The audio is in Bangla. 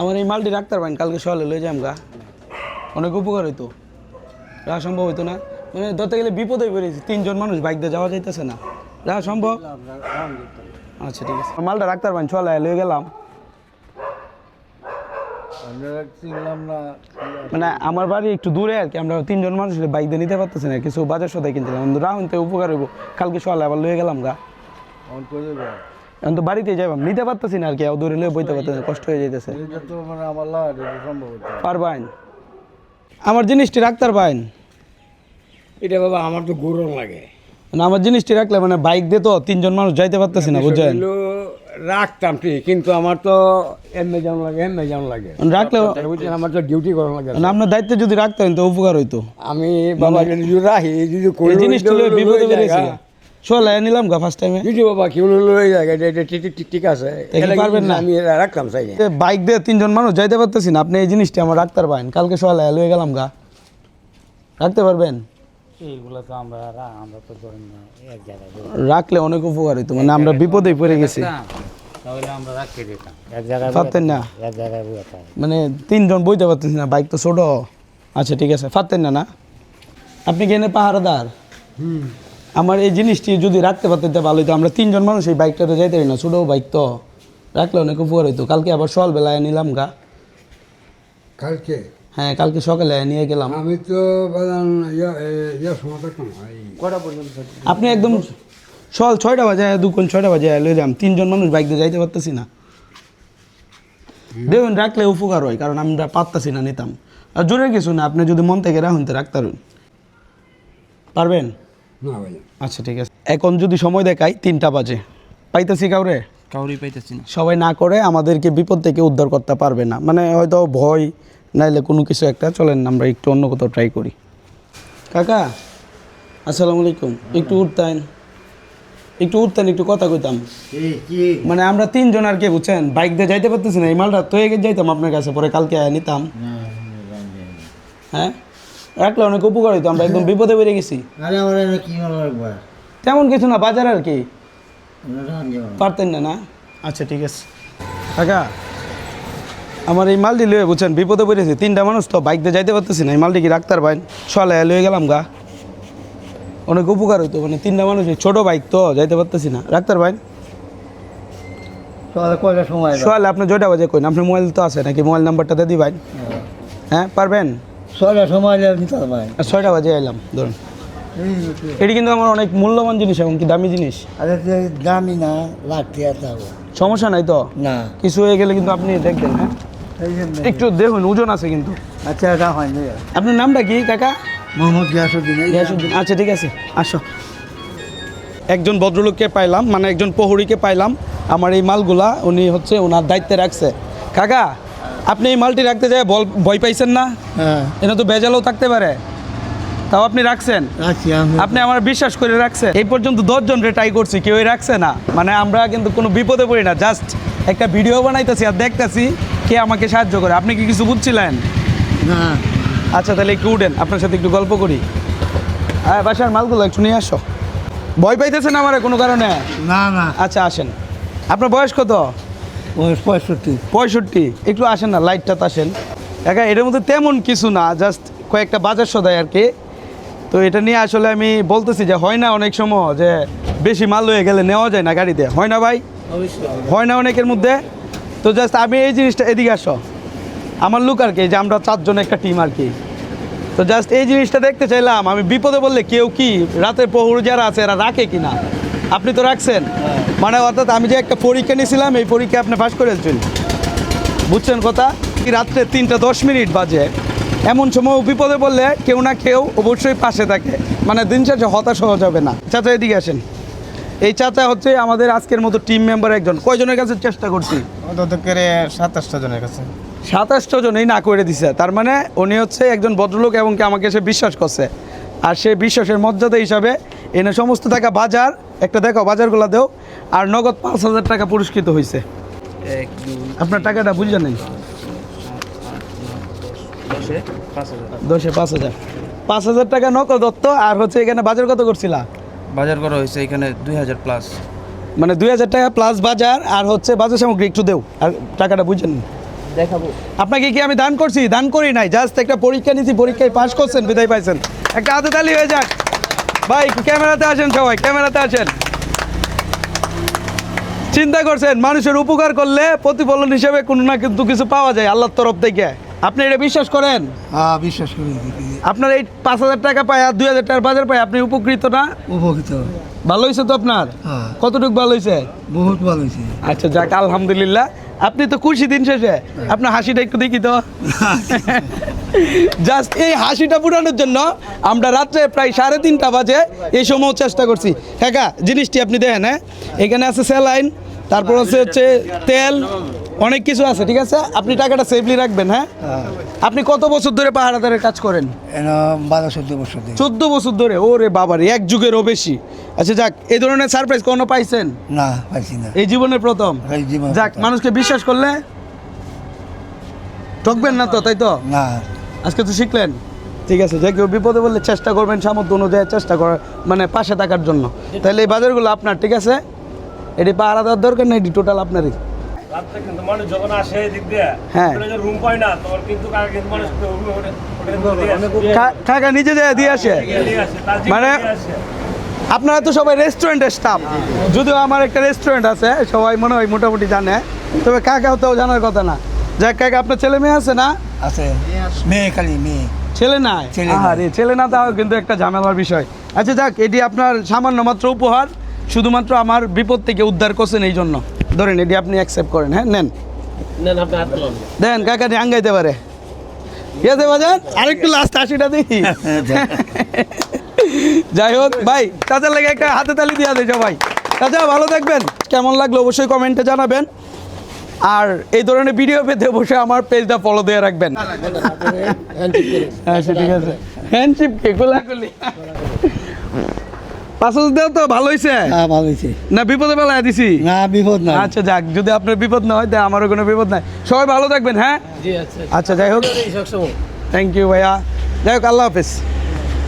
আমার এই মালটি রাখতে পারেন কালকে সকালে লয়ে যাম গা। অনেক উপকার হইতো। রাখা সম্ভব হইতো না। মানে ধরতে গেলে বিপদে পড়েছি। তিনজন মানুষ বাইক দিয়ে যাওয়া যাইতেছে না। রাখা সম্ভব? আচ্ছা ঠিক আছে। মালটা রাখতে পারেন চলে লয়ে গেলাম। আমরা মানে আমার বাড়ি একটু দূরে আর কি। আমরা তিনজন মানুষ বাইক দিয়ে নিতে পারতেছি না। কিছু বাজার সদাই কিনছিলাম রাহুন তো উপকার হইব। কালকে সকালে আবার লয়ে গেলাম গা। এখন তো বাড়িতে যাইবাম নিতে পারতেছি না আর কি দূরে লয়ে বইতে পারতেছি কষ্ট হয়ে তো মানে আমার না। জিনিসটি রাখতে পারবেন এটা বাবা আমার তো গরম লাগে। মানে আমার জিনিসটি রাখলে মানে বাইক দিয়ে তো তিনজন মানুষ যাইতে পারতেছি না বুঝছেন? রাখতাম ঠিক কিন্তু আমার তো এমনি যেমন লাগে এমনি যেমন লাগে। মানে রাখলেও বুঝছেন আমার তো ডিউটি করা লাগে। মানে আপনার দায়িত্বে যদি রাখতেন তো উপকার হইতো। আমি বাবা যদি রাখি যদি করি এই জিনিসটি বিপদে চলে নিলাম গা ফার্স্ট টাইমে যদি বাবা এটা ঠিক- ঠিক- ঠিক আছে। কি এটা পারবেন না? আমি এটা রাখতাম চাই বাইক দিয়ে তিনজন মানুষ যাইতে পারতেছি না। আপনি এই জিনিসটি আমার রাখতে পারবেন। কালকে সকালে লয়ে গেলাম গা। রাখতে পারবেন? এইগুলো তো আমরা আমরা তো ধরেন না এক জায়গায় রাখলে অনেক উপকার হইতো। মানে আমরা বিপদে পড়ে গেছি। থাকতাম, তাহলে আমরা রাখতে দিতাম এক জায়গায় বই পারতেন না। এক জায়গায় বই থাকতাম মানে তিনজন বইতে পারতেছি না বাইক তো ছোট। আচ্ছা ঠিক আছে। পারতেন না না? আপনি কি এনে পাহারাদার? আমার এই জিনিসটি যদি রাখতে পারতেন তো ভালো হইতো। আমরা তিনজন মানুষ এই বাইকটাতে যাইতে পারি না ছোটো বাইক তো। রাখলে অনেক উপকার হইতো। কালকে আবার সকালবেলায় নিলাম গা। কালকে? হ্যাঁ কালকে সকালে নিয়ে গেলাম। আমি তো আপনি একদম সকাল ছয়টা বাজে দুপুর ছয়টা বাজে লই যাম তিনজন মানুষ বাইক দিয়ে যাইতে পারতেছি না। দেখুন রাখলে উপকার হয় কারণ আমরা পারতাছি না নিতাম। আর জোরে কিছু না আপনি যদি মন থেকে রাখুন তো রাখতে পারবেন? না ভাই আচ্ছা ঠিক আছে। এখন যদি সময় দেখাই তিনটা বাজে। পাইতেছি কাউরে? কাউরি পাইতেছি না। সবাই না করে আমাদেরকে বিপদ থেকে উদ্ধার করতে পারবে না। মানে হয়তো ভয় নাইলে কোনো কিছু একটা। চলেন আমরা একটু অন্য কোথাও ট্রাই করি। কাকা আসসালামু আলাইকুম। একটু উঠতেন। একটু উঠতেন একটু কথা কইতাম। মানে আমরা তিনজন আর কি বুঝছেন? বাইক দিয়ে যাইতে পারতেছি না। এই মালটা তো এগিয়ে যাইতাম আপনার কাছে পরে কালকে আয়া নিতাম। হ্যাঁ? রাখলে অনেক উপকার হইতো আমরা একদম বিপদে বেরিয়ে গেছি। আরে আমার কি মনে লাগবে? তেমন কিছু না বাজার আর কি। পারতেন না না? আচ্ছা ঠিক আছে। কাকা আমার এই মালটি লয়ে বুঝছেন বিপদে পড়েছি তিনটা মানুষ তো বাইক দিয়ে যাইতে পারতেছি না এই মালটি কি রাখতার বাইন সলে লয়ে গেলাম গা। অনেক উপকার হইতো মানে তিনটা মানুষ এই ছোট বাইক তো যাইতে পারতেছি না। রাখতার বাইন সকালে কয়টা সময়? সোয়ালে আপনি জয়টা বাজে কইন আপনার মোবাইল তো আছে নাকি? মোবাইল নাম্বারটা দিয়ে দিবেন হ্যাঁ পারবেন? ছয়টা সময় নিতে ভাই। আর ছয়টা বাজে এলাম ধরুন। এটি কিন্তু আমার অনেক মূল্যবান জিনিস এবং কি দামি জিনিস। আরে দামি না লাগতে আছে সমস্যা নাই তো? না। কিছু হয়ে গেলে কিন্তু আপনি দেখবেন হ্যাঁ? একটু দেখুন ওজন আছে কিন্তু। আচ্ছা এটা হয়নি আপনার নামটা কি কাকা? মোহাম্মদ গিয়াসুদ্দিন গিয়াসুদ্দিন আচ্ছা ঠিক আছে আসো। একজন ভদ্রলোককে পাইলাম মানে একজন প্রহরীকে পাইলাম। আমার এই মালগুলা উনি হচ্ছে ওনার দায়িত্বে রাখছে। কাকা আপনি এই মালটি রাখতে যায় বল ভয় পাইছেন না? হ্যাঁ। এটা তো বেজালও থাকতে পারে। তাও আপনি রাখছেন? আপনি আমার বিশ্বাস করে রাখছেন। এই পর্যন্ত দশজন রে ট্রাই করছি কেউই রাখছে না। মানে আমরা কিন্তু কোনো বিপদে পড়ি না। জাস্ট একটা ভিডিও বানাইতেছি আর দেখতেছি কে আমাকে সাহায্য করে। আপনি কি কিছু বুঝছিলেন? না। আচ্ছা তাহলে একটু উঠেন। আপনার সাথে একটু গল্প করি। হ্যাঁ বাসার মালগুলো একটু নিয়ে আসো। ভয় পাইতেছেন আমার কোনো কারণে? না না। আচ্ছা আসেন। আপনার বয়স কত? পঁয়ষট্টি। পঁয়ষট্টি? একটু আসেন না লাইটটাতে আসেন। একা এটার মধ্যে তেমন কিছু না জাস্ট কয়েকটা বাজার সদাই আর কি। তো এটা নিয়ে আসলে আমি বলতেছি যে হয় না অনেক সময় যে বেশি মাল হয়ে গেলে নেওয়া যায় না গাড়িতে। হয় না ভাই? হয় না অনেকের মধ্যে। তো জাস্ট আমি এই জিনিসটা এদিকে আসো। আমার লুক আর কি যে আমরা চারজন একটা টিম আর কি। তো জাস্ট এই জিনিসটা দেখতে চাইলাম। আমি বিপদে বললে কেউ কি রাতের প্রহর যারা আছে এরা রাখে কি না আপনি তো রাখছেন। মানে অর্থাৎ আমি যে একটা পরীক্ষা নিয়েছিলাম এই পরীক্ষা আপনি পাস করেছেন বুঝছেন কথা? রাত্রে তিনটা দশ মিনিট বাজে। এমন সময় বিপদে বললে কেউ না কেউ অবশ্যই পাশে থাকে। মানে দিন শেষে হতাশ হওয়া যাবে না। চাচা এদিকে আসেন। এই চাচা হচ্ছে আমাদের আজকের মতো টিম মেম্বার একজন। কয়জনের কাছে চেষ্টা করছি? করে সাতাশটা জনের কাছে। সাতাশটা জনই না করে দিছে। তার মানে উনি হচ্ছে একজন ভদ্রলোক এবং কি আমাকে সে বিশ্বাস করছে। আর সে বিশ্বাসের মর্যাদা হিসাবে এনে সমস্ত টাকা বাজার একটা দেখো বাজারগুলো দেও আর নগদ পাঁচ হাজার টাকা পুরস্কৃত হয়েছে আপনার টাকাটা বুঝলেন দশে পাঁচ হাজার পাঁচ হাজার। টাকা নগদ দত্ত আর হচ্ছে এখানে বাজার কত করছিলা? বাজার করা হয়েছে এখানে দুই হাজার প্লাস মানে দুই হাজার টাকা প্লাস বাজার আর হচ্ছে বাজার সামগ্রী একটু দেও আর টাকাটা বুঝেন দেখাবো। আপনাকে কি আমি দান করছি? দান করি নাই জাস্ট একটা পরীক্ষা নিয়েছি পরীক্ষায় পাস করছেন বিদায় পাইছেন। একটা হাতে তালি হয়ে যাক। ভাই ক্যামেরাতে আসেন সবাই ক্যামেরাতে আসেন। চিন্তা করছেন মানুষের উপকার করলে প্রতিফলন হিসেবে কোনো না কিন্তু কিছু পাওয়া যায় আল্লাহর তরফ থেকে। আপনি এটা বিশ্বাস করেন? হ্যাঁ বিশ্বাস করি। আপনার এই পাঁচ হাজার টাকা পায় আর দুই হাজার টাকার বাজার পায় আপনি উপকৃত না? উপকৃত। ভালো হয়েছে তো আপনার? হ্যাঁ। কতটুকু ভালো হয়েছে বহুত ভালো হয়েছে আচ্ছা যাক আলহামদুলিল্লাহ। আপনি তো খুশি দিন শেষে। আপনার হাসিটা একটু দেখি তো। জাস্ট এই হাসিটা পুরানোর জন্য আমরা রাত্রে প্রায় সাড়ে তিনটা বাজে এই সময় চেষ্টা করছি। হ্যাঁ জিনিসটি আপনি দেখেন হ্যাঁ? এখানে আছে স্যালাইন, তারপর আছে হচ্ছে তেল অনেক কিছু আছে ঠিক আছে? আপনি টাকাটা সেফলি রাখবেন হ্যাঁ? আপনি কত বছর ধরে পাহাড়াদারের কাজ করেন? বারো চোদ্দ বছর ধরে। চোদ্দ বছর ধরে? ওরে বাবারে এক যুগেরও বেশি। আচ্ছা যাক এই ধরনের সারপ্রাইজ কোনো পাইছেন? না পাইছি না। এই জীবনের প্রথম? যাক মানুষকে বিশ্বাস করলে? ঠকবেন না তো তাই তো? না। আজকে তো শিখলেন। ঠিক আছে যে কেউ বিপদে বললে চেষ্টা করবেন সামর্থ্য অনুযায়ী চেষ্টা করার মানে পাশে থাকার জন্য। তাহলে এই বাজারগুলো আপনার ঠিক আছে? এটি পাহারা দেওয়ার দরকার নেই টোটাল আপনারই? না কাকা নিজে দিয়ে আসে? মানে- আপনারা তো সবাই রেস্টুরেন্টের স্টাফ যদিও আমার একটা রেস্টুরেন্ট আছে সবাই মনে হয় মোটামুটি জানে তবে কাকাও তো জানার কথা না। যাক কাকা আপনার ছেলে মেয়ে আছে না? আছে। মেয়ে খালি মেয়ে। ছেলে। আহারে ছেলে না তাও কিন্তু একটা ঝামেলার বিষয়। আচ্ছা যাক এটি আপনার সামান্য মাত্র উপহার শুধুমাত্র আমার বিপদ থেকে উদ্ধার করছেন এই জন্য। ধরেন এটি আপনি অ্যাকসেপ্ট করেন হ্যাঁ নেন। দেন কাকা নিয়ে আঙ্গাইতে পারে। ঠিক আছে বাজান? আরেকটু লাস্ট আশিটা দেখি। যাই হোক ভাই চাচার লেগে একটা হাতে তালি দিয়ে দেয় সবাই। চাচা ভালো থাকবেন। কেমন লাগল অবশ্যই কমেন্টে জানাবেন। আর এই ধরনের ভিডিও পেতে বসে আমার পেজটা ফলো দিয়ে রাখবেন। আচ্ছা ঠিক আছে। হ্যান্ডশিপ কে গোলাগুলি পাঁচশো দেও তো ভালো হ্যাঁ ভালো না বিপদে বেলায় দিছি? না বিপদ না আচ্ছা যাক যদি আপনার বিপদ না হয় তাই আমারও কোনো বিপদ নাই। সবাই ভালো থাকবেন হ্যাঁ? জি আচ্ছা। আচ্ছা যাই হোক। থ্যাংক ইউ ভাইয়া। যাই হোক আল্লাহ হাফেজ।